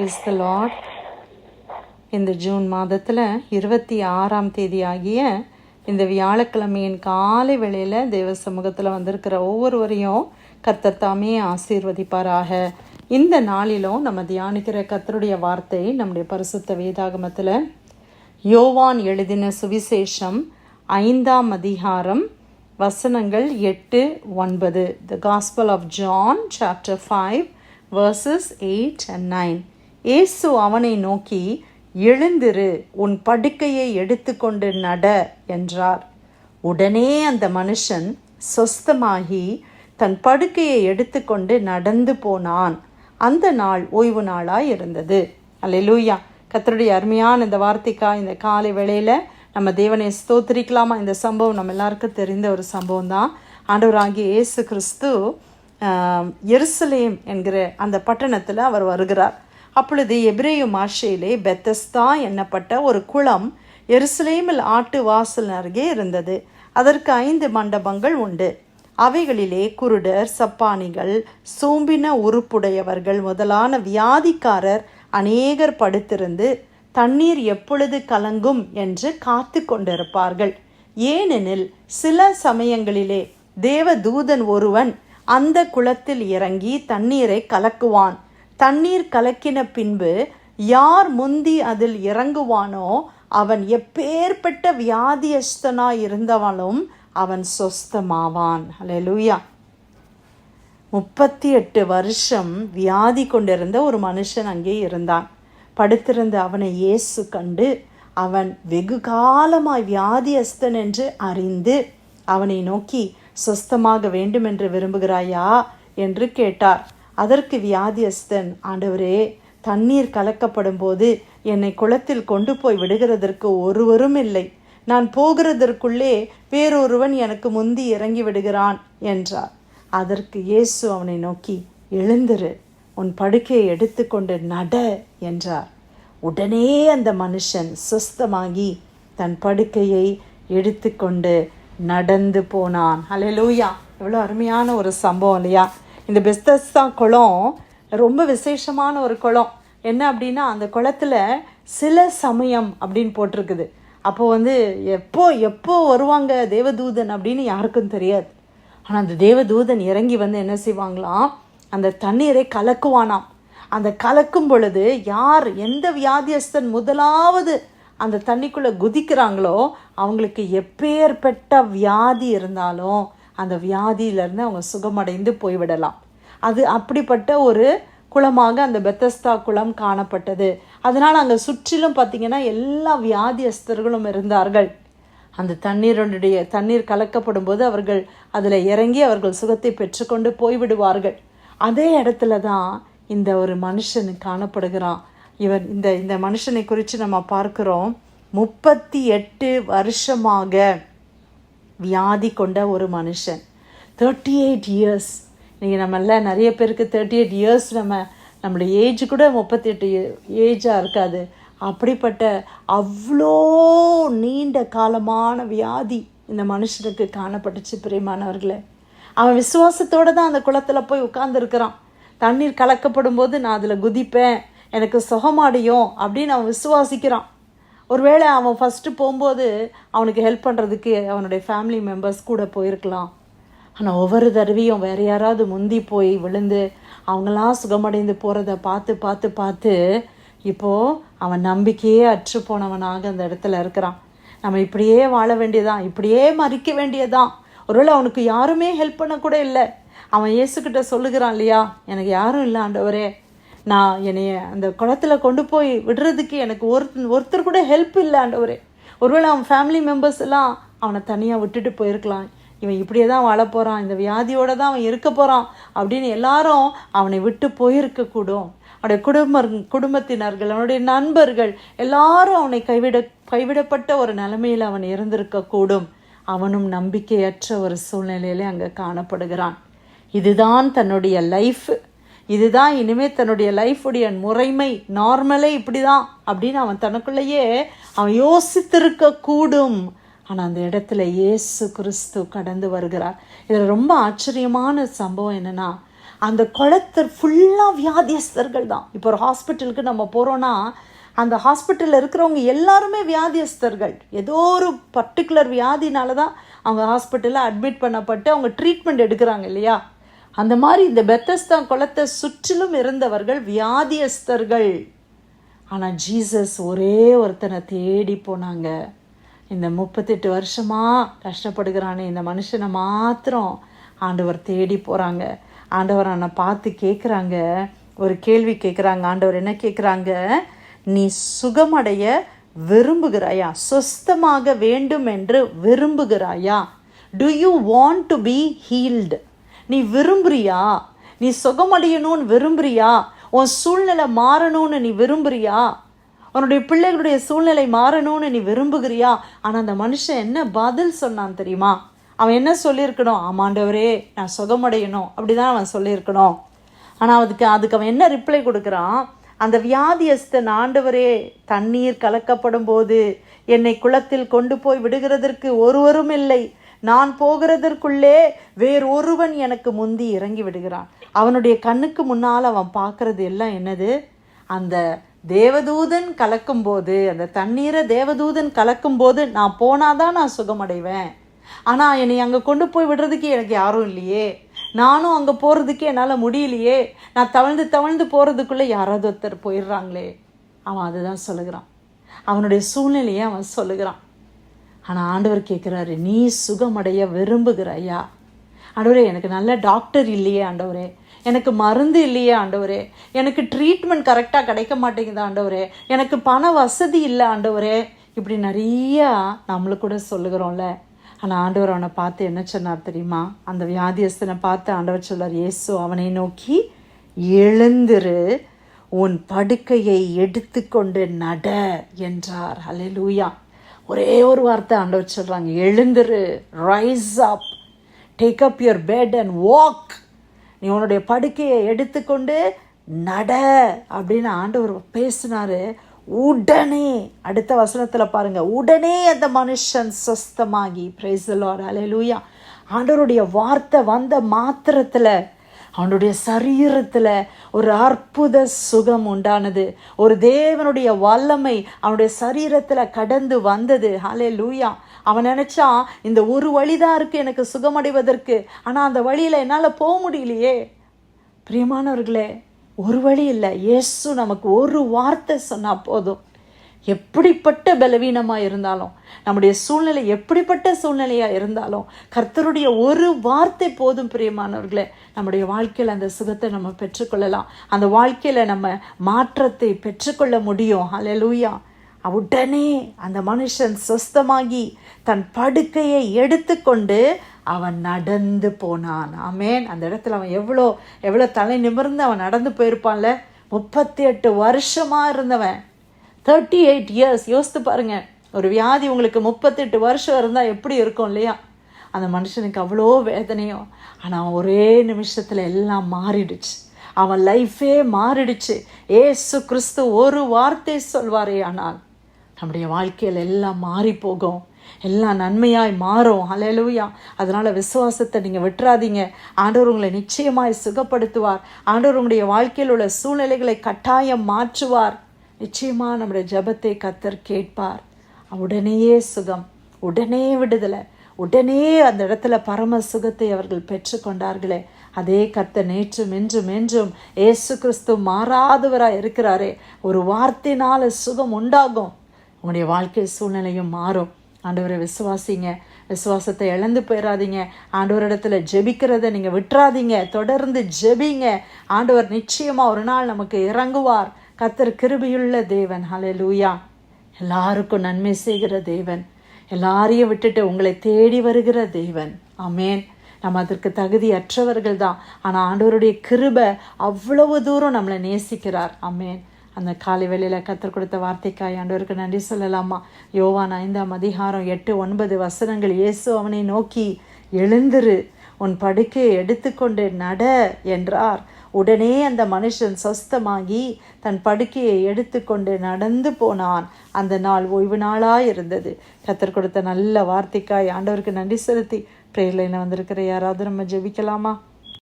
Praise the lord இந்த June மாதத்தில் இருபத்தி ஆறாம் தேதி ஆகிய இந்த வியாழக்கிழமையின் காலை வேளையில் தேவ சமூகத்தில் வந்திருக்கிற ஒவ்வொருவரையும் கர்த்தர் தாமே ஆசீர்வதிப்பாராக. இந்த நாளிலும் நம்ம தியானிக்கிற கர்த்தருடைய வார்த்தை நம்முடைய பரிசுத்த வேதாகமத்தில் யோவான் எழுதின சுவிசேஷம் ஐந்தாம் அதிகாரம் வசனங்கள் எட்டு ஒன்பது. The gospel of John chapter five verses eight and nine இயேசு அவனை நோக்கி எழுந்திரு உன் படுக்கையை எடுத்துக்கொண்டு நட என்றார். உடனே அந்த மனுஷன் சொஸ்தமாகி தன் படுக்கையை எடுத்துக்கொண்டு நடந்து போனான். அந்த நாள் ஓய்வு நாளாக இருந்தது அல்லூயா கத்தருடைய அருமையான இந்த வார்த்தைக்கா இந்த காலை வேளையில் நம்ம தேவனை ஸ்தோத்திரிக்கலாமா? இந்த சம்பவம் நம்ம எல்லாருக்கும் தெரிந்த ஒரு சம்பவம் தான். ஆண்டவராகிய இயேசு கிறிஸ்து எருசலேம் என்கிற அந்த பட்டணத்தில் அவர் வருகிறார். அப்பொழுது எப்ரேயு மாஷையிலே பெத்தஸ்தா என்னப்பட்ட ஒரு குளம் எருசலேமில் ஆட்டு வாசல் அருகே இருந்தது. அதற்கு ஐந்து மண்டபங்கள் உண்டு. அவைகளிலே குருடர் சப்பானிகள் சோம்பின உறுப்புடையவர்கள் முதலான வியாதிக்காரர் அநேகர் படுத்திருந்து தண்ணீர் எப்பொழுது கலங்கும் என்று காத்து கொண்டிருப்பார்கள். ஏனெனில் சில சமயங்களிலே தேவதூதன் ஒருவன் அந்த குளத்தில் இறங்கி தண்ணீரை கலக்குவான். தண்ணீர் கலக்கின பின்பு யார் முந்தி அதில் இறங்குவானோ அவன் எப்பேற்பட்ட வியாதியஸ்தனாய் இருந்தவனும் அவன் சொஸ்தமாவான். ஹalleluya முப்பத்தி எட்டு வருஷம் வியாதி கொண்டிருந்த ஒரு மனுஷன் அங்கே இருந்தான். படுத்திருந்த அவனை இயேசு கண்டு அவன் வெகு காலமாய் வியாதியஸ்தன் என்று அறிந்து அவனை நோக்கி சொஸ்தமாக வேண்டுமென்று விரும்புகிறாயா? என்று கேட்டார். அதற்கு வியாதியஸ்தன் ஆண்டவரே தண்ணீர் கலக்கப்படும் போது என்னை குளத்தில் கொண்டு போய் விடுகிறதற்கு ஒருவரும் இல்லை. நான் போகிறதற்குள்ளே வேறொருவன் எனக்கு முந்தி இறங்கி விடுகிறான் என்றார். அதற்கு இயேசு அவனை நோக்கி எழுந்திரு உன் படுக்கையை எடுத்துக்கொண்டு நட என்றார். உடனே அந்த மனுஷன் சுஸ்தமாகி தன் படுக்கையை எடுத்துக்கொண்டு நடந்து போனான். ஹalleluya எவ்வளோ அருமையான ஒரு சம்பவம் இல்லையா? இந்த பெஸ்தஸ்தா குளம். ரொம்ப விசேஷமான ஒரு குளம். என்ன அப்படின்னா அந்த குளத்தில் சில சமயம் அப்படின்னு போட்டிருக்குது. அப்போ வந்து எப்போ எப்போ வருவாங்க தேவதூதன் அப்படின்னு யாருக்கும் தெரியாது. ஆனால் அந்த தேவதூதன் இறங்கி வந்து என்ன செய்வாங்களாம்? அந்த தண்ணீரை கலக்குவானாம். அந்த கலக்கும் பொழுது யார் எந்த வியாதியஸ்தன் முதலாவது அந்த தண்ணிக்குள்ளே குதிக்கிறாங்களோ அவங்களுக்கு எப்பேற்பட்ட வியாதி இருந்தாலும் அந்த வியாதியிலேருந்து அவங்க சுகமடைந்து போய்விடலாம். அது அப்படிப்பட்ட ஒரு குளமாக அந்த பெத்தஸ்தா குளம் காணப்பட்டது. அதனால் அங்கே சுற்றிலும் பார்த்தீங்கன்னா எல்லா வியாதியஸ்தர்களும் இருந்தார்கள். அந்த தண்ணீருடைய தண்ணீர் கலக்கப்படும் போது அவர்கள் அதில் இறங்கி அவர்கள் சுகத்தை பெற்றுக்கொண்டு போய்விடுவார்கள். அதே இடத்துல தான் இந்த ஒரு மனுஷன் காணப்படுகிறான். இவன் இந்த இந்த மனுஷனை குறித்து நம்ம பார்க்குறோம். முப்பத்தி எட்டு வருஷமாக வியாதி கொண்ட ஒரு மனுஷன். தேர்ட்டி எயிட் இயர்ஸ் இன்றைக்கி நம்மள நிறைய பேருக்கு தேர்ட்டி எயிட் இயர்ஸ் நம்ம நம்மளுடைய ஏஜ் கூட முப்பத்தெட்டு ஏஜாக இருக்காது. அப்படிப்பட்ட அவ்வளோ நீண்ட காலமான வியாதி இந்த மனுஷனுக்கு காணப்பட்டுச்சு பிரியமானவர்களே. அவன் விசுவாசத்தோடு தான் அந்த குளத்தில் போய் உட்காந்துருக்கிறான் தண்ணீர் கலக்கப்படும் போது நான் அதில் குதிப்பேன் எனக்கு சுகமாடியும் அப்படின்னு அவன் விசுவாசிக்கிறான். ஒருவேளை அவன் ஃபஸ்ட்டு போகும்போது அவனுக்கு ஹெல்ப் பண்ணுறதுக்கு அவனுடைய ஃபேமிலி மெம்பர்ஸ் கூட போயிருக்கலாம். ஆனால் ஒவ்வொரு தடவையும் வேறு யாராவது முந்தி போய் விழுந்து அவங்களாம் சுகமடைந்து போகிறத பார்த்து பார்த்து பார்த்து இப்போது அவன் நம்பிக்கையே அற்று போனவனாக அந்த இடத்துல இருக்கிறான். நம்ம இப்படியே வாழ வேண்டியதான் இப்படியே மறிக்க வேண்டியதான் ஒருவேளை அவனுக்கு யாருமே ஹெல்ப் பண்ண கூட இல்லை. அவன் இயேசுக்கிட்ட சொல்லுகிறான் இல்லையா எனக்கு யாரும் இல்லை ஆண்டவரே. நான் என்னைய அந்த குளத்துல கொண்டு போய் விடுறதுக்கு எனக்கு ஒருத்தர் ஒருத்தர் கூட ஹெல்ப் இல்லை ஆண்டவரே. ஒருவேளை அவன் ஃபேமிலி மெம்பர்ஸ் எல்லாம் அவனை தனியாக விட்டுட்டு போயிருக்கலாம். இவன் இப்படியே தான் வாழ போகிறான் இந்த வியாதியோடு தான் அவன் இருக்க போகிறான் அப்படின்னு எல்லாரும் அவனை விட்டு போயிருக்கக்கூடும் அவனுடைய குடும்ப குடும்பத்தினர்கள் அவனுடைய நண்பர்கள் எல்லாரும் அவனை கைவிட கைவிடப்பட்ட ஒரு நிலைமையில் அவன் இருந்திருக்கக்கூடும் அவனும் நம்பிக்கையற்ற ஒரு சூழ்நிலையிலே அங்கே காணப்படுகிறான். இதுதான் தன்னுடைய லைஃப் இதுதான் இனிமேல் தன்னுடைய லைஃபுடைய முறைமை நார்மலே இப்படி தான் அப்படின்னு அவன் தனக்குள்ளேயே அவன் யோசித்திருக்க கூடும் ஆனால் அந்த இடத்துல இயேசு கிறிஸ்து கடந்து வருகிறார். இதில் ரொம்ப ஆச்சரியமான சம்பவம் என்னென்னா அந்த குளத்தர் ஃபுல்லாக வியாதியஸ்தர்கள் தான். இப்போ ஒரு ஹாஸ்பிட்டலுக்கு நம்ம போகிறோன்னா அந்த ஹாஸ்பிட்டலில் இருக்கிறவங்க எல்லாருமே வியாதியஸ்தர்கள். ஏதோ ஒரு பர்டிகுலர் வியாதினால தான் அவங்க ஹாஸ்பிட்டலில் அட்மிட் பண்ணப்பட்டு அவங்க ட்ரீட்மெண்ட் எடுக்கிறாங்க இல்லையா? அந்த மாதிரி இந்த பெத்தஸ்தா குளத்தை சுற்றிலும் இருந்தவர்கள் வியாதியஸ்தர்கள். ஆனால் ஜீசஸ் ஒரே ஒருத்தனை தேடி போனாங்க. இந்த முப்பத்தெட்டு வருஷமாக கஷ்டப்படுகிறானே இந்த மனுஷனை மாத்திரம் ஆண்டவர் தேடி போகிறாங்க ஆண்டவர் அவனை பார்த்து கேட்குறாங்க ஒரு கேள்வி கேட்குறாங்க ஆண்டவர் என்ன கேட்குறாங்க நீ சுகமடைய விரும்புகிறாயா? சொஸ்தமாக வேண்டும் என்று விரும்புகிறாயா? Do you want to be healed நீ விரும்புறியா? நீ சுகமடையணும்னு விரும்புறியா? உன் சூழ்நிலை மாறணும்னு நீ விரும்புறியா? உன்னுடைய பிள்ளைகளுடைய சூழ்நிலை மாறணும்னு நீ விரும்புகிறியா? ஆனால் அந்த மனுஷன் என்ன பதில் சொன்னான் தெரியுமா? அவன் என்ன சொல்லியிருக்கணும்? ஆமாண்டவரே நான் சுகமடையணும். அப்படி தான் அவன் சொல்லியிருக்கணும். ஆனால் அதுக்கு அதுக்கு அவன் என்ன ரிப்ளை கொடுக்குறான்? அந்த வியாதியஸ்தன் ஆண்டவரே தண்ணீர் கலக்கப்படும் போது என்னை குளத்தில் கொண்டு போய் விடுகிறதற்கு ஒருவரும் இல்லை. நான் போகிறதற்குள்ளே வேறொருவன் எனக்கு முந்தி இறங்கி விடுகிறான். அவனுடைய கண்ணுக்கு முன்னால் அவன் பார்க்கறது எல்லாம் என்னது? அந்த தேவதூதன் கலக்கும்போது அந்த தண்ணீரை தேவதூதன் கலக்கும்போது நான் போனாதான் நான் சுகமடைவேன். ஆனால் என்னை அங்கே கொண்டு போய் விடுறதுக்கு எனக்கு யாரும் இல்லையே. நானும் அங்கே போகிறதுக்கு என்னால் முடியலையே. நான் தவழ்ந்து தவழ்ந்து போகிறதுக்குள்ளே யாராவது ஒருத்தர் போயிடுறாங்களே. அவன் அதுதான் சொல்லுகிறான். அவனுடைய சூழ்நிலையை அவன் சொல்லுகிறான். ஆனால் ஆண்டவர் கேட்குறாரு நீ சுகமடைய விரும்புகிறாயா? ஆண்டவரே எனக்கு நல்ல டாக்டர் இல்லையே ஆண்டவரே. எனக்கு மருந்து இல்லையே ஆண்டவரே. எனக்கு ட்ரீட்மெண்ட் கரெக்டாக கிடைக்க மாட்டேங்குது ஆண்டவரே. எனக்கு பண வசதி இல்லை ஆண்டவரே. இப்படி நிறையா நம்மளுக்கு கூட சொல்லுகிறோம்ல. ஆனால் ஆண்டவர் அவனை பார்த்து என்ன சொன்னார் தெரியுமா? அந்த வியாதியஸ்தனை பார்த்து ஆண்டவர் சொல்லார் இயேசு அவனை நோக்கி எழுந்திரு. உன் படுக்கையை எடுத்துக்கொண்டு நட என்றார். ஹalleluya. ஒரே ஒரு வார்த்தை ஆண்டவர் சொல்கிறாங்க எழுந்துரு rise up take up your bed and walk நீ உன்னுடைய படுக்கையை எடுத்துக்கொண்டு நட அப்படின்னு ஆண்டவர் பேசினார். உடனே அடுத்த வசனத்தில் பாருங்கள் உடனே அந்த மனுஷன் சொஸ்தமாகி பிரைசலோர் அலையலூயா ஆண்டவருடைய வார்த்தை வந்த மாத்திரத்தில் அவனுடைய சரீரத்தில் ஒரு அற்புத சுகம் உண்டானது. ஒரு தேவனுடைய வல்லமை அவனுடைய சரீரத்தில் கடந்து வந்தது. ஹலே லூயா அவன் நினச்சான் இந்த ஒரு வழிதான் இருக்குது எனக்கு சுகமடைவதற்கு. ஆனால் அந்த வழியில் என்னால் போக முடியலையே. பிரியமானவர்களே ஒரு வழி இல்லை. இயேசு நமக்கு ஒரு வார்த்தை சொன்னால் போதும். எப்படிப்பட்ட பலவீனமாக இருந்தாலும் நம்முடைய சூழ்நிலை எப்படிப்பட்ட சூழ்நிலையாக இருந்தாலும் கர்த்தருடைய ஒரு வார்த்தை போதும் பிரியமானவர்களே நம்முடைய வாழ்க்கையில் அந்த சுகத்தை நம்ம பெற்றுக்கொள்ளலாம். அந்த வாழ்க்கையில் நம்ம மாற்றத்தை பெற்றுக்கொள்ள முடியும். அலலூயா உடனே அந்த மனுஷன் சொஸ்தமாகி தன் படுக்கையை எடுத்துக்கொண்டு அவன் நடந்து போனான். ஆமேன் அந்த இடத்துல அவன் எவ்வளோ எவ்வளோ தலை நிமிர்ந்து அவன் நடந்து போயிருப்பான்ல? முப்பத்தி எட்டு வருஷமாக இருந்தவன். தேர்ட்டி எயிட் இயர்ஸ் யோசித்து பாருங்கள் ஒரு வியாதி உங்களுக்கு முப்பத்தெட்டு வருஷம் இருந்தால் எப்படி இருக்கும் இல்லையா? அந்த மனுஷனுக்கு அவ்வளோ வேதனையும் ஆனால் அவன் ஒரே நிமிஷத்தில் எல்லாம் மாறிடுச்சு. அவன் லைஃபே மாறிடுச்சு. ஏசு கிறிஸ்து ஒரு வார்த்தை சொல்வாரே ஆனால் நம்முடைய வாழ்க்கையில் எல்லாம் மாறி போகும். எல்லாம் நன்மையாய் மாறும். ஹalleluya அதனால் விசுவாசத்தை நீங்கள் விட்டுறாதீங்க. ஆண்டவர் உங்களை நிச்சயமாய் சுகப்படுத்துவார். ஆண்டவர் உங்களுடைய வாழ்க்கையில் உள்ள சூழ்நிலைகளை கட்டாயம் மாற்றுவார். நிச்சயமாக நம்முடைய ஜெபத்தை கத்தர் கேட்பார். உடனேயே சுகம் உடனே விடுதலை உடனே அந்த இடத்துல பரம சுகத்தை அவர்கள் பெற்றுக்கொண்டார்களே அதே கத்த நேற்றும் என்றும் என்றும் ஏசு கிறிஸ்து மாறாதவராக இருக்கிறாரே. ஒரு வார்த்தையினால சுகம் உண்டாகும். உங்களுடைய வாழ்க்கை சூழ்நிலையும் மாறும். ஆண்டவரை விசுவாசிங்க. விசுவாசத்தை இழந்து போயிடாதீங்க ஆண்டவரிடத்துல ஜெபிக்கிறத நீங்கள் விட்டுறாதீங்க. தொடர்ந்து ஜெபிங்க. ஆண்டவர் நிச்சயமாக ஒரு நாள் நமக்கு இறங்குவார். கத்தர் கிருபியுள்ள தேவன். ஹலே லூயா எல்லாருக்கும் நன்மை செய்கிற தேவன். எல்லாரையும் விட்டுட்டு உங்களை தேடி வருகிற தேவன். அமேன் நம்ம அதற்கு தகுதியற்றவர்கள் தான் ஆனால் ஆண்டவருடைய கிருபை அவ்வளவு தூரம் நம்மளை நேசிக்கிறார். அமேன் அந்த காலை வேளையில் கத்தர் கொடுத்த வார்த்தைக்காய் ஆண்டவருக்கு நன்றி சொல்லலாமா? யோவான் ஐந்தாம் அதிகாரம் எட்டு ஒன்பது வசனங்கள். இயேசு அவனை நோக்கி எழுந்திரு உன் படுக்கையை எடுத்துக்கொண்டு நட என்றார். உடனே அந்த மனுஷன் சொஸ்தமாகி தன் படுக்கையை எடுத்துக்கொண்டு நடந்து போனான். அந்த நாள் ஓய்வு நாளாக இருந்தது. கத்தர் கொடுத்த நல்ல வார்த்தைக்காய் ஆண்டவருக்கு நன்றி செலுத்தி பிரேரில் என்ன வந்திருக்கிற யாராவது நம்ம ஜெபிக்கலாமா?